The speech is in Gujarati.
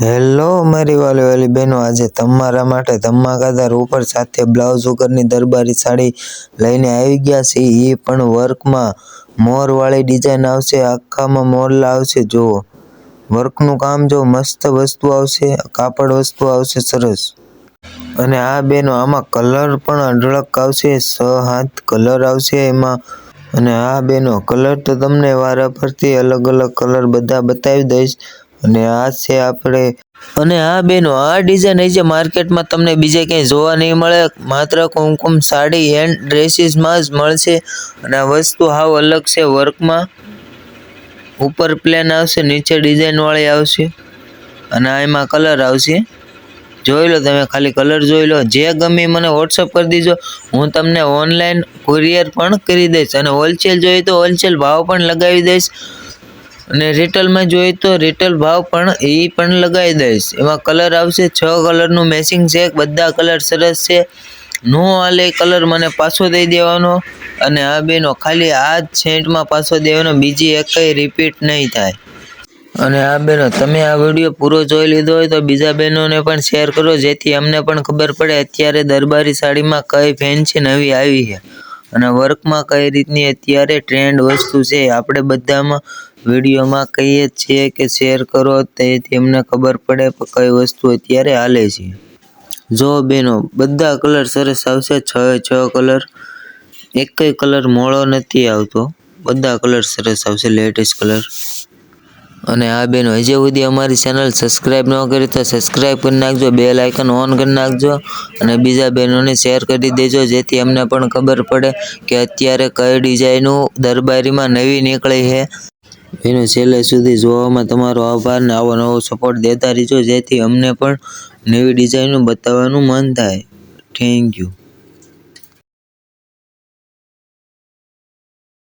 હેલો મારી વાલી વાલી બહેનો, આજે તમારા માટે ધમાકાદાર ઉપર સાથે બ્લાઉઝ વગરની દરબારી સાડી લઈને આવી ગયા છે એ પણ વર્કમાં મોરવાળી ડિઝાઇન આવશે, આખામાં મોરલા આવશે. જુઓ, વર્કનું કામ જો મસ્ત વસ્તુ આવશે, કાપડ વસ્તુ આવશે સરસ. અને આ બેનો આમાં કલર પણ અઢળક આવશે, છ હાથ કલર આવશે એમાં. અને આ બેનો કલર તો તમને વારા ફરતી અલગ અલગ કલર બધા બતાવી દઈશ. અને આ છે આપણે, અને આ બેનો, આ ડિઝાઇન હજી માર્કેટમાં તમને બીજે ક્યાંય જોવા નહીં મળે. માત્ર કુમકુમ સાડી એન્ડ ડ્રેસીસમાં જ મળશે. અને આ વસ્તુ હાવ અલગ છે વર્કમાં ઉપર પ્લેન આવશે, નીચે ડિઝાઇનવાળી આવશે. અને આ એમાં કલર આવશે. જોઈ લો તમે, ખાલી કલર જોઈ લો. જે ગમે મને વોટ્સઅપ કરી દીજો. હું તમને ઓનલાઈન કુરિયર પણ કરી દઈશ. અને હોલસેલ જોઈએ તો હોલસેલ ભાવ પણ લગાવી દઈશ. અને રિટેલમાં જોઈએ તો રિટેલ ભાવ પણ એ પણ લગાવી દઈશ એમાં કલર આવશે, છ કલરનું મેચિંગ છે, બધા કલર સરસ છે. નો હાલે કલર મને પાછો દઈ દેવાનો અને આ બેનો ખાલી આ જ સેન્ટમાં પાછો દેવાનો, બીજી એકય રિપીટ નહીં થાય. અને આ બેનો, તમે આ વીડિયો પૂરો જોઈ લીધો હોય તો બીજા બહેનોને પણ શેર કરો, જેથી અમને પણ ખબર પડે અત્યારે દરબારી સાડીમાં કઈ ફેન્સી નવી આવી છે. અને વર્કમાં કઈ રીતની અત્યારે ટ્રેન્ડ વસ્તુ છે આપણે બધામાં વિડીયોમાં કહીએ છીએ કે શેર કરો તેથી અમને ખબર પડે કઈ વસ્તુ અત્યારે હાલે છે. જો બેનો, બધા કલર સરસ આવશે, છ છ કલર એકય કલર મોળો નથી આવતો. બધા કલર સરસ આવશે લેટેસ્ટ કલર અને આ બેનો, હજી સુધી અમારી ચેનલ સબસ્ક્રાઈબ ન કરી તો સબસ્ક્રાઈબ કરી નાખજો બે લાઇકન ઓન કરી નાખજો અને બીજા બહેનોને શેર કરી દેજો, જેથી અમને પણ ખબર પડે કે અત્યારે કઈ ડિઝાઇનું દરબારીમાં નવી નીકળી છે. એનો છેલ્લે સુધી જોવામાં તમારો આભાર ને આવો નવો સપોર્ટ દેતા રહેજો જેથી અમને પણ નવી ડિઝાઇનો બતાવવાનું મન થાય. Thank you